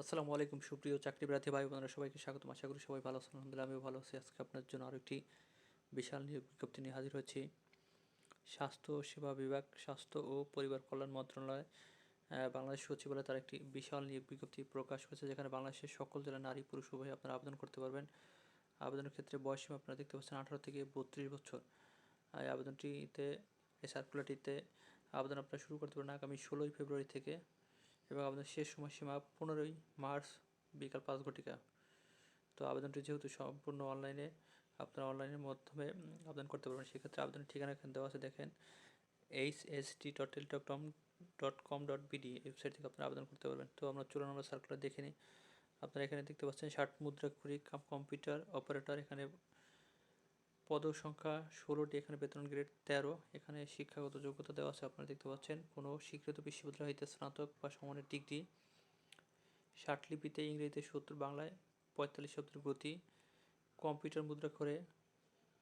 আসসালামু আলাইকুম, সুপ্রিয় চাকরি প্রার্থী ভাই বোনেরা, সবাইকে স্বাগতম। আশা করি সবাই ভালো আছেন, আলহামদুলিল্লাহ, আমিও ভালো আছি। আজকে আপনার জন্য আরও একটি বিশাল নিয়োগ বিজ্ঞপ্তি নিয়ে হাজির হয়েছি। স্বাস্থ্য সেবা বিভাগ, স্বাস্থ্য ও পরিবার কল্যাণ মন্ত্রণালয় বাংলাদেশ সচিবালয় তার একটি বিশাল নিয়োগ বিজ্ঞপ্তি প্রকাশ করেছে যেখানে বাংলাদেশের সকল জেলা নারী, পুরুষ, উভয়ে আপনারা আবেদন করতে পারবেন। আবেদনের ক্ষেত্রে বয়সীমা আপনারা দেখতে পাচ্ছেন আঠারো থেকে বত্রিশ বছর। এই আবেদনটিতে, এই সার্কুলারটিতে আবেদন আপনারা শুরু করতে পারেন আগামী ষোলোই ফেব্রুয়ারি থেকে। এবং আবেদন শেষ সময়সীমা পনেরোই মার্চ বিকাল পাঁচ ঘটিকা। তো আবেদনটি যেহেতু সম্পূর্ণ অনলাইনে, আপনারা অনলাইনের মাধ্যমে আবেদন করতে পারবেন। সেক্ষেত্রে আবেদনের ঠিকানা এখানে দেওয়া আছে। দেখেন H S T dot Teletalk dot com dot BD website থেকে আপনারা আবেদন করতে পারবেন। তো আমরা চলুন, আমরা সার্কুলার দেখে নিই। আপনারা এখানে দেখতে পাচ্ছেন ষাট মুদ্রা কুড়ি কম্পিউটার অপারেটর এখানে পদ সংখ্যা ষোলোটি, এখানে বেতন গ্রেড তেরো। এখানে শিক্ষাগত যোগ্যতা দেওয়া আছে, আপনারা দেখতে পাচ্ছেন। কোনো স্বীকৃত বিশ্ববিদ্যালয় হইতে স্নাতক বা সমানের ডিগ্রি। ষাট লিপিতে ইংরেজিতে সত্তর, বাংলায় পঁয়তাল্লিশ শব্দের গতি। কম্পিউটার মুদ্রা করে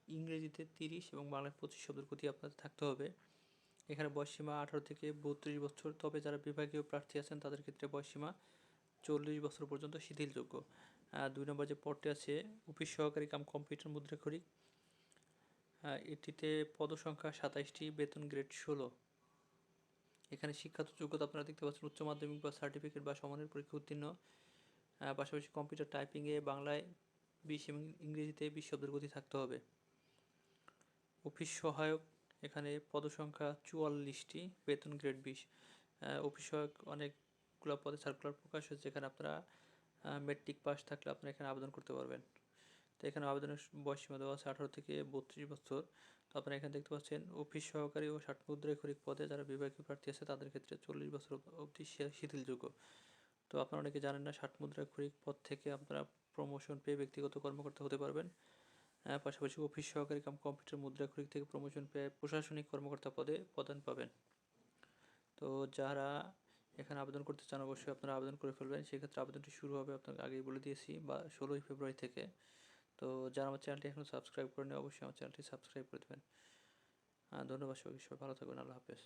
ইংরেজিতে তিরিশ এবং বাংলায় পঁচিশ শব্দের গতি আপনাদের থাকতে হবে। এখানে বয়সসীমা আঠারো থেকে বত্রিশ বছর। তবে যারা বিভাগীয় প্রার্থী আছেন, তাদের ক্ষেত্রে বয়সীমা চল্লিশ বছর পর্যন্ত শিথিলযোগ্য। দুই নম্বর যে পদটি আছে, অফিস সহকারী কাম কম্পিউটার মুদ্রাক্ষরিক এটিতে পদসংখ্যা সাতাইশটি, বেতন গ্রেড ষোলো। এখানে শিক্ষাগত যোগ্যতা আপনারা দেখতে পাচ্ছেন, উচ্চ মাধ্যমিক বা সার্টিফিকেট বা সমানের পরীক্ষা উত্তীর্ণ। পাশাপাশি কম্পিউটার টাইপিংয়ে বাংলায় বিশ এবং ইংরেজিতে বিশ শব্দের গতি থাকতে হবে। অফিস সহায়ক, এখানে পদসংখ্যা চুয়াল্লিশটি, বেতন গ্রেড বিশ। অফিস সহায়ক অনেকগুলো পদে সার্কুলার প্রকাশ হয়েছে, যেখানে আপনারা মেট্রিক পাস থাকলে আপনারা এখানে আবেদন করতে পারবেন। তো এখানে আবেদনের বয়সসীমা দেওয়া আছে আঠারো থেকে বত্রিশ বছর। তো আপনারা এখানে দেখতে পাচ্ছেন, অফিস সহকারী ও ষাট মুদ্রাক্ষরিক পদে যারা বিভাগীয় প্রার্থী আছে, তাদের ক্ষেত্রে চল্লিশ বছর অবধি শিথিলযোগ্য। তো আপনারা অনেকে জানেন না, ষাট মুদ্রাক্ষরিক পদ থেকে আপনারা প্রমোশন পেয়ে ব্যক্তিগত কর্মকর্তা হতে পারবেন। পাশাপাশি অফিস সহকারী কাম কম্পিউটার মুদ্রাক্ষরিক থেকে প্রমোশন পেয়ে প্রশাসনিক কর্মকর্তা পদে প্রদান পাবেন। তো যারা এখানে আবেদন করতে চান, অবশ্যই আপনারা আবেদন করে ফেলবেন। সেক্ষেত্রে আবেদনটি শুরু হবে, আপনাকে আগেই বলে দিয়েছি, বা ষোলোই ফেব্রুয়ারি থেকে। তো যারা আমার চ্যানেলটি এখনও সাবস্ক্রাইব করেনি অবশ্যই আমার চ্যানেলটি সাবস্ক্রাইব করে দেবেন। ধন্যবাদ সবাইকে, সবাই ভালো থাকবেন, আল্লাহ হাফেজ।